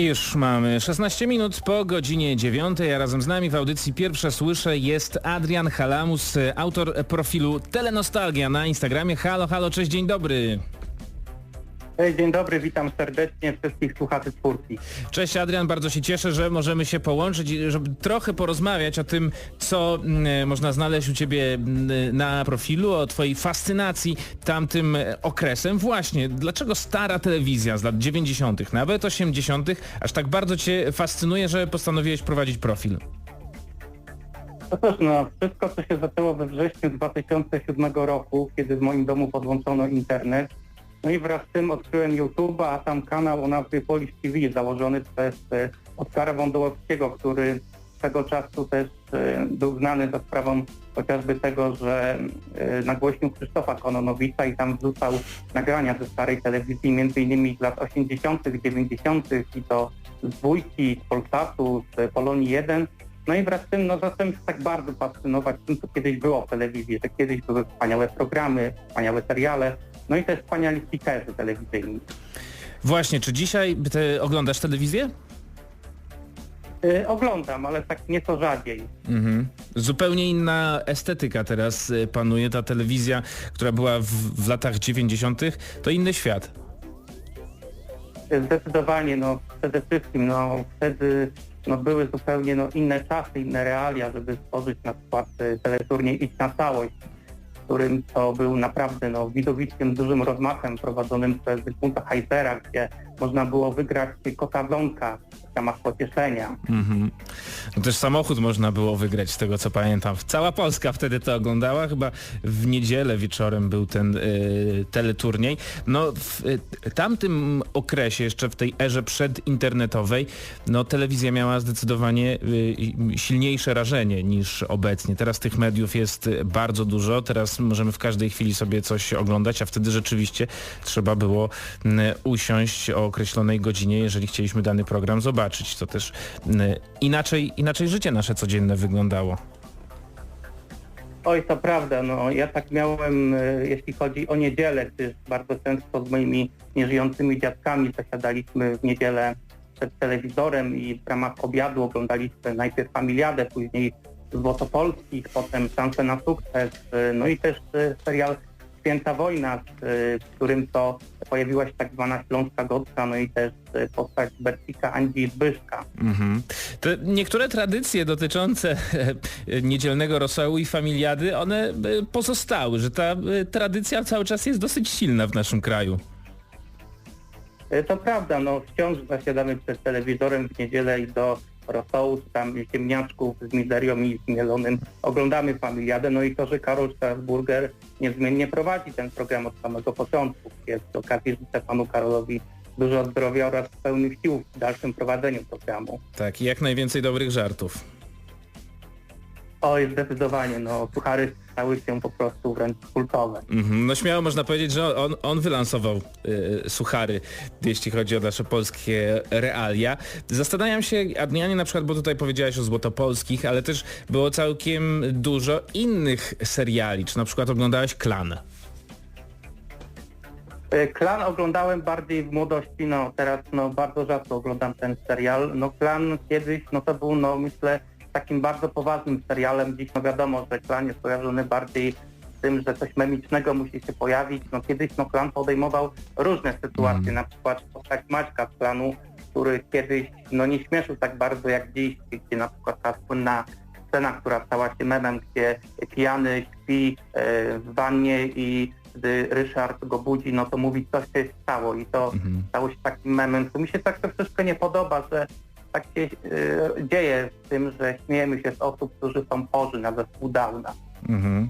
I Już mamy 16 minut po godzinie 9, a razem z nami w audycji Pierwsze Słyszę jest Adrian Halamus, autor profilu Telenostalgia na Instagramie. Halo, halo, cześć, dzień dobry. Dzień dobry, witam serdecznie wszystkich słuchaczy twórki. Cześć Adrian, bardzo się cieszę, że możemy się połączyć i żeby trochę porozmawiać o tym, co mm, można znaleźć u Ciebie mm, na profilu, o Twojej fascynacji tamtym e, okresem. Właśnie, dlaczego stara telewizja z lat 90., nawet 80., aż tak bardzo Cię fascynuje, że postanowiłeś prowadzić profil? No cóż, no, wszystko co się zaczęło we wrześniu 2007 roku, kiedy w moim domu podłączono internet, no i wraz z tym odkryłem YouTube'a, a tam kanał o nazwie Polish TV założony przez e, Oskara Wądołowskiego, który tego czasu też e, był znany za sprawą chociażby tego, że e, nagłośnił Krzysztofa Kononowicza i tam wrzucał nagrania ze starej telewizji, między innymi z lat 80., 90. i to z dwójki, z Polsatu, z Polonii 1. No i wraz z tym no, zacząłem się tak bardzo fascynować tym, co kiedyś było w telewizji, że kiedyś były wspaniałe programy, wspaniałe seriale, no i też wspaniali speakerzy telewizyjni. Właśnie, czy dzisiaj ty oglądasz telewizję? Yy, oglądam, ale tak nieco rzadziej. Mhm. Zupełnie inna estetyka teraz y, panuje. Ta telewizja, która była w, w latach 90., to inny świat. Yy, Zdecydowanie, no przede wszystkim, no wtedy no, były zupełnie no, inne czasy, inne realia, żeby stworzyć na przykład y, teleturniej Idź na całość, którym to był naprawdę no, widowiskiem dużym rozmachem prowadzonym przez Zygmunta Heisera, gdzie można było wygrać kota Blanka w ramach pocieszenia. Mhm. No też samochód można było wygrać, z tego co pamiętam. Cała Polska wtedy to oglądała, chyba w niedzielę wieczorem był ten y, teleturniej. No w y, tamtym okresie, jeszcze w tej erze przedinternetowej, no telewizja miała zdecydowanie y, silniejsze rażenie niż obecnie. Teraz tych mediów jest bardzo dużo, teraz możemy w każdej chwili sobie coś oglądać, a wtedy rzeczywiście trzeba było y, usiąść o określonej godzinie, jeżeli chcieliśmy dany program zobaczyć. To też inaczej, inaczej życie nasze codzienne wyglądało. Oj, to prawda, no ja tak miałem, e, jeśli chodzi o niedzielę, gdyż bardzo często z moimi nieżyjącymi dziadkami zasiadaliśmy w niedzielę przed telewizorem i w ramach obiadu oglądaliśmy najpierw Familiadę, później Złotopolskich, potem Szansę na sukces, e, no i też e, serial Święta Wojna, z, w którym to pojawiła się tak zwana Śląska Gotka, no i też e, postać Bercika Andzi Zbyszka. Mhm. Te niektóre tradycje dotyczące e, niedzielnego rosołu i familiady, one e, pozostały, że ta e, tradycja cały czas jest dosyć silna w naszym kraju. E, To prawda, no wciąż zasiadamy przed telewizorem w niedzielę i do rosołu, czy tam ziemniaczków z mizerią i z mielonym oglądamy Familiadę, no i to, że Karol Strasburger niezmiennie prowadzi ten program od samego początku. Jest z okazji życzę panu Karolowi dużo zdrowia oraz pełnych sił w dalszym prowadzeniu programu. Tak, i jak najwięcej dobrych żartów. Oj, zdecydowanie, no suchary stały się po prostu wręcz kultowe. Mhm. No śmiało można powiedzieć, że on, on wylansował y, suchary, jeśli chodzi o nasze polskie realia. Zastanawiam się, Adrianie, na przykład, bo tutaj powiedziałeś o Złotopolskich, ale też było całkiem dużo innych seriali. Czy na przykład oglądałeś Klan? E, Klan oglądałem bardziej w młodości, no teraz no bardzo rzadko oglądam ten serial. No Klan kiedyś, no to był no myślę takim bardzo poważnym serialem. Dziś no wiadomo, że Klan jest kojarzony bardziej z tym, że coś memicznego musi się pojawić. No kiedyś no Klan podejmował różne sytuacje, Mhm. na przykład postać Maćka z Klanu, który kiedyś no nie śmieszył tak bardzo jak dziś, gdzie na przykład ta słynna scena, która stała się memem, gdzie pijany śpi e, w wannie i gdy Ryszard go budzi, no to mówi, co się stało i to Mhm. stało się takim memem, co mi się tak troszeczkę nie podoba, że tak się e, dzieje z tym, że śmiejemy się z osób, którzy są chorzy na zespół Downa. Mhm.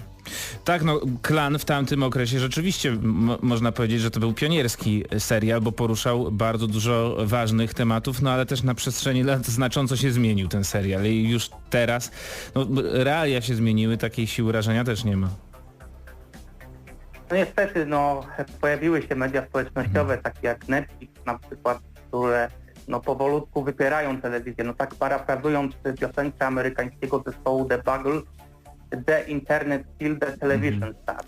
Tak, no Klan w tamtym okresie rzeczywiście można powiedzieć, że to był pionierski serial, bo poruszał bardzo dużo ważnych tematów, no ale też na przestrzeni lat znacząco się zmienił ten serial i już teraz no, realia się zmieniły, takiej siły rażenia też nie ma. No niestety, no pojawiły się media społecznościowe, takie jak Netflix na przykład, które no powolutku wypierają telewizję. No tak parafrazując piosenkę amerykańskiego zespołu The Buggles, The Internet Killed the Television Star.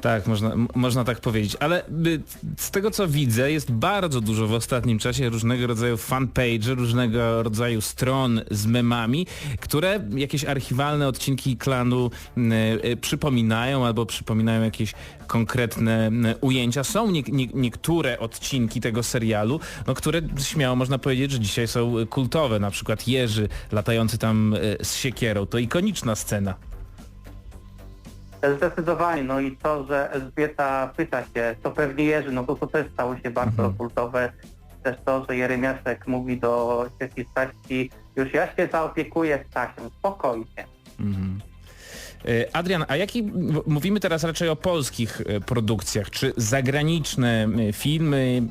Tak, można, można tak powiedzieć, ale y, z tego co widzę jest bardzo dużo w ostatnim czasie różnego rodzaju fanpage, różnego rodzaju stron z memami, które jakieś archiwalne odcinki klanu y, y, przypominają albo przypominają jakieś konkretne ujęcia. Są nie, nie, niektóre odcinki tego serialu, no, które śmiało można powiedzieć, że dzisiaj są kultowe, na przykład Jerzy latający tam z siekierą. To ikoniczna scena. Zdecydowanie, no i to, że Elżbieta pyta się, to pewnie Jerzy, no to to też stało się bardzo mhm. kultowe. Też to, że Jeremiaszek mówi do cioci Staści, już ja się zaopiekuję Stasią, spokojnie. Mhm. E, Adrian, a jaki, mówimy teraz raczej o polskich e, produkcjach, czy zagraniczne filmy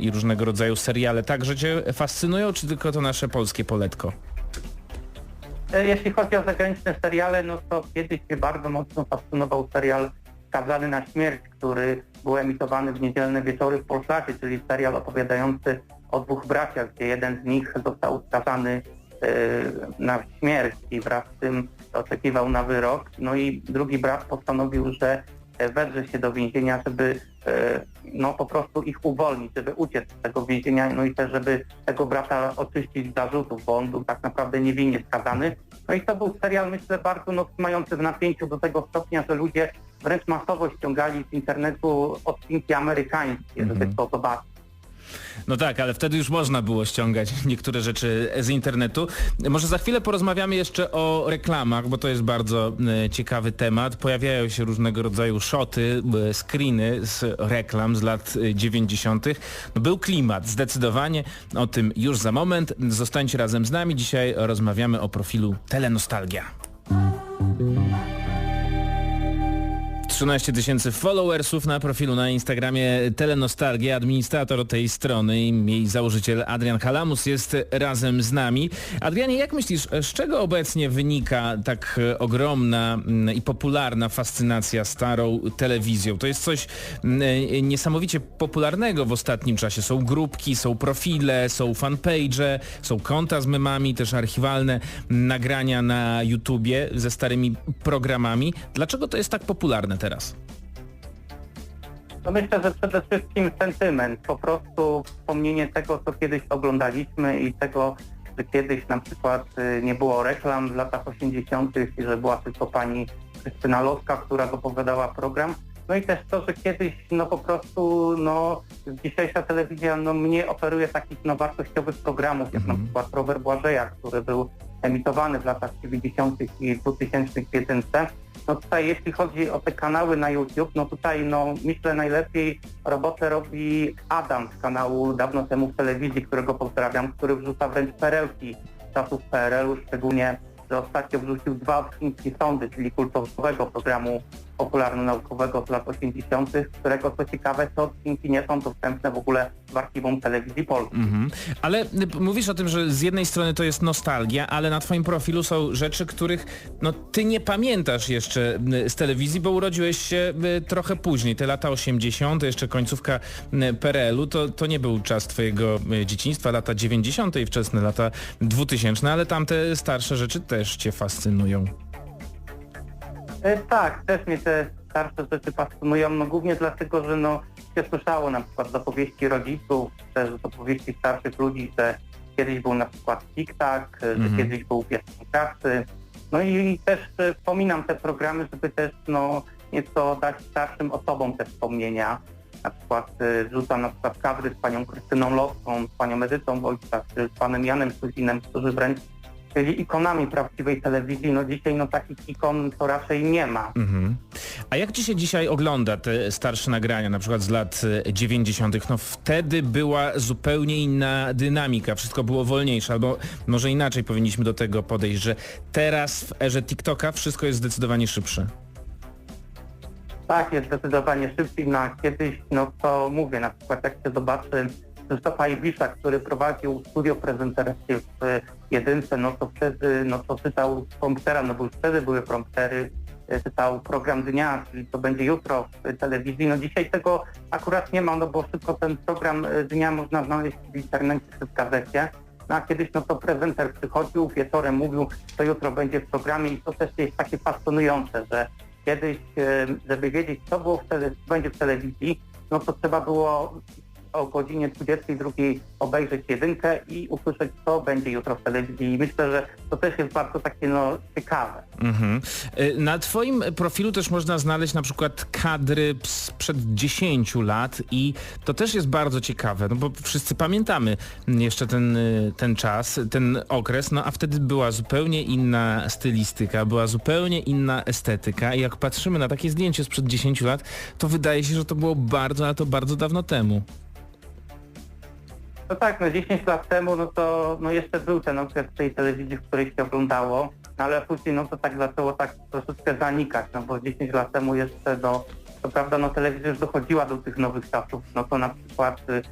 i różnego rodzaju seriale także Cię fascynują, czy tylko to nasze polskie poletko? E, jeśli chodzi o zagraniczne seriale, no to kiedyś mnie bardzo mocno fascynował serial Skazany na śmierć, który był emitowany w niedzielne wieczory w Polsacie, czyli serial opowiadający o dwóch braciach, gdzie jeden z nich został skazany e, na śmierć i wraz z tym oczekiwał na wyrok. No i drugi brat postanowił, że E, wedrze się do więzienia, żeby no po prostu ich uwolnić, żeby uciec z tego więzienia, no i też żeby tego brata oczyścić z zarzutów, bo on był tak naprawdę niewinnie skazany. No i to był serial, myślę, bardzo no, trzymający w napięciu do tego stopnia, że ludzie wręcz masowo ściągali z internetu odcinki amerykańskie, mm -hmm. żeby mhm. to zobaczyć. No tak, ale wtedy już można było ściągać niektóre rzeczy z internetu. Może za chwilę porozmawiamy jeszcze o reklamach, bo to jest bardzo e, ciekawy temat. Pojawiają się różnego rodzaju szoty, e, screeny z reklam z lat 90. E, no był klimat, zdecydowanie. O tym już za moment. Zostańcie razem z nami. Dzisiaj rozmawiamy o profilu Telenostalgia. 13 tysięcy followersów na profilu na Instagramie Telenostalgia. Administrator tej strony i jej założyciel Adrian Halamus jest razem z nami. Adrianie, jak myślisz, z czego obecnie wynika tak ogromna i popularna fascynacja starą telewizją? To jest coś mm, niesamowicie popularnego w ostatnim czasie. Są grupki, są profile, są fanpage, są konta z memami, też archiwalne nagrania na YouTubie ze starymi programami. Dlaczego to jest tak popularne teraz? No myślę, że przede wszystkim sentyment, po prostu wspomnienie tego, co kiedyś oglądaliśmy i tego, że kiedyś na przykład y, nie było reklam w latach 80. i że była tylko pani Krystyna Loska, która opowiadała program. No i też to, że kiedyś no po prostu no dzisiejsza telewizja no mnie oferuje takich no wartościowych programów, jak mm -hmm. na mhm. przykład Robert Błażeja, który był emitowany w latach 90. i 2000 w jedynce. No tutaj jeśli chodzi o te kanały na YouTube, no tutaj no myślę najlepiej robotę robi Adam z kanału dawno temu w telewizji, którego pozdrawiam, który wrzuca wręcz perełki czasów PRL-u, szczególnie że ostatnio wrzucił dwa odcinki Sądy, czyli kultowego programu popularno-naukowego z lat 80., którego co ciekawe te odcinki nie są dostępne w ogóle w archiwum telewizji polskiej. -hmm. Ale y, mówisz o tym, że z jednej strony to jest nostalgia, ale na twoim profilu są rzeczy, których no, ty nie pamiętasz jeszcze y, z telewizji, bo urodziłeś się y, trochę później. Te lata 80., jeszcze końcówka PRL-u, to, to nie był czas twojego dzieciństwa, lata 90. i wczesne lata 2000, ale tamte starsze rzeczy też cię fascynują. E, tak, też mnie te starsze rzeczy fascynują, no głównie dlatego, że no się słyszało na przykład z opowieści rodziców, też z opowieści starszych ludzi, że kiedyś był na przykład TikTok, mm -hmm. że mhm. kiedyś był piosenkarcy. No i, i też e, wspominam te programy, żeby też no nieco dać starszym osobom te wspomnienia. Na przykład y, rzucam na przykład kadry z panią Krystyną Loską, z panią Edytą Wojcach, z panem Janem Suzinem, którzy wręcz byli ikonami prawdziwej telewizji. No dzisiaj no takich ikon to raczej nie ma. Mhm. A jak ci się dzisiaj ogląda te starsze nagrania, na przykład z lat 90. E, no wtedy była zupełnie inna dynamika, wszystko było wolniejsze, albo może inaczej powinniśmy do tego podejść, że teraz w erze TikToka wszystko jest zdecydowanie szybsze. Tak, jest zdecydowanie szybciej, no a kiedyś, no to mówię, na przykład jak się zobaczy Krzysztofa Ibisza, który prowadził studio prezenterskie w jedynce, no to wtedy, no to czytał promptera, no bo już wtedy były promptery, e, czytał program dnia, czyli to będzie jutro w telewizji. No dzisiaj tego akurat nie ma, no bo szybko ten program e, dnia można znaleźć w internecie czy w gazecie. No a kiedyś no to prezenter przychodził, wieczorem mówił, to jutro będzie w programie i to też jest takie fascynujące, że kiedyś, e, żeby wiedzieć, co było w tele, co będzie w telewizji, no to trzeba było o godzinie 22 obejrzeć jedynkę i usłyszeć, co będzie jutro w telewizji. I myślę, że to też jest bardzo takie no, ciekawe. Mhm. Y, Na twoim profilu też można znaleźć na przykład kadry sprzed 10 lat i to też jest bardzo ciekawe, no bo wszyscy pamiętamy jeszcze ten, y, ten czas, ten okres, no a wtedy była zupełnie inna stylistyka, była zupełnie inna estetyka i jak patrzymy na takie zdjęcie sprzed 10 lat, to wydaje się, że to było bardzo, ale to bardzo dawno temu. No tak, no 10 lat temu, no to no jeszcze był ten okres tej telewizji, w której się oglądało, no ale później no to tak zaczęło tak troszeczkę zanikać, no bo 10 lat temu jeszcze do, to prawda, no telewizja już dochodziła do tych nowych czasów, no to na przykład y,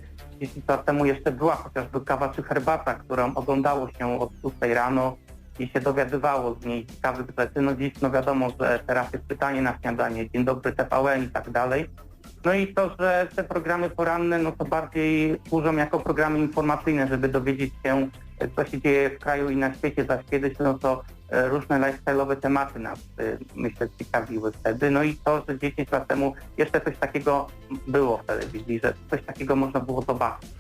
10 lat temu jeszcze była chociażby kawa czy herbata, którą oglądało się od 6 rano i się dowiadywało z niej ciekawych rzeczy, no dziś no wiadomo, że teraz jest pytanie na śniadanie, dzień dobry TVN i tak dalej, no i to, że te programy poranne, no to bardziej służą jako programy informacyjne, żeby dowiedzieć się, co się dzieje w kraju i na świecie, zaś kiedyś, no to e, różne lifestyle'owe tematy nas, e, myślę, ciekawiły wtedy. No i to, że 10 lat temu jeszcze coś takiego było w telewizji, że coś takiego można było zobaczyć.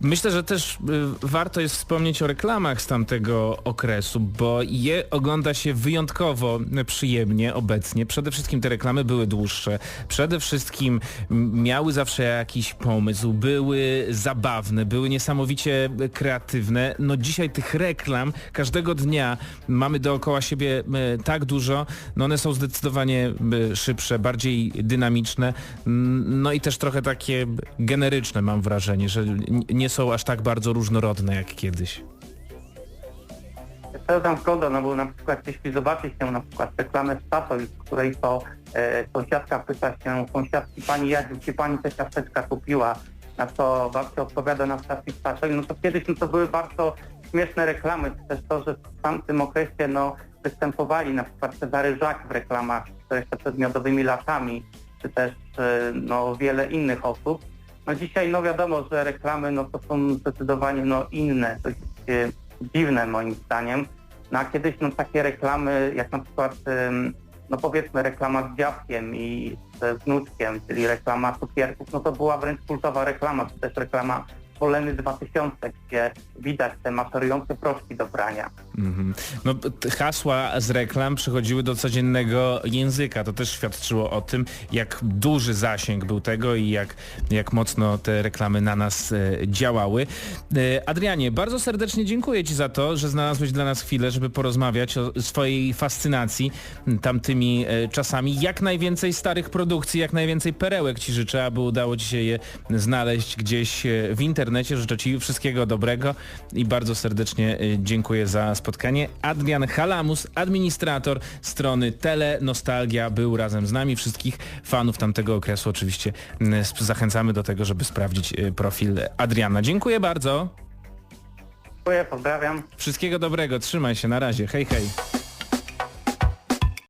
Myślę, że też y, warto jest wspomnieć o reklamach z tamtego okresu, bo je ogląda się wyjątkowo przyjemnie obecnie. Przede wszystkim te reklamy były dłuższe. Przede wszystkim miały zawsze jakiś pomysł, były zabawne, były niesamowicie kreatywne. No dzisiaj tych reklam każdego dnia mamy dookoła siebie tak dużo, no one są zdecydowanie szybsze, bardziej dynamiczne, no i też trochę takie generyczne mam wrażenie, że n- nie są aż tak bardzo różnorodne jak kiedyś. To tam zgoda, no bo na przykład jeśli zobaczy się na przykład reklamę Statoil, w której to e, sąsiadka pyta się sąsiadki pani Jasiu, czy pani te ciasteczka kupiła, na co babcia odpowiada na stacji Statoil, no to kiedyś no to były bardzo śmieszne reklamy, też to, że w tamtym okresie no występowali na przykład Cezary Żak w reklamach, to jeszcze przed miodowymi latami, czy też e, no wiele innych osób. No dzisiaj no wiadomo, że reklamy no to są zdecydowanie no inne, dość e, dziwne moim zdaniem. No a kiedyś no takie reklamy, jak na przykład ym, no powiedzmy reklama z dziadkiem i ze wnuczkiem, czyli reklama cukierków, no to była wręcz kultowa reklama, czy też reklama Poleny 2000, gdzie widać te maserujące proszki do prania. Mhm. No, t- hasła z reklam przychodziły do codziennego języka. To też świadczyło o tym, jak duży zasięg był tego i jak, jak mocno te reklamy na nas e, działały. E, Adrianie, bardzo serdecznie dziękuję Ci za to, że znalazłeś dla nas chwilę, żeby porozmawiać o swojej fascynacji tamtymi e, czasami. Jak najwięcej starych produkcji, jak najwięcej perełek Ci życzę, aby udało Ci się je znaleźć gdzieś w internecie. Życzę Ci wszystkiego dobrego i bardzo serdecznie e, dziękuję za spotkanie. Adrian Halamus, administrator strony Tele Nostalgia był razem z nami. Wszystkich fanów tamtego okresu oczywiście m, sp- zachęcamy do tego, żeby sprawdzić e, profil Adriana. Dziękuję bardzo. Dziękuję, pozdrawiam. Wszystkiego dobrego. Trzymaj się. Na razie. Hej, hej.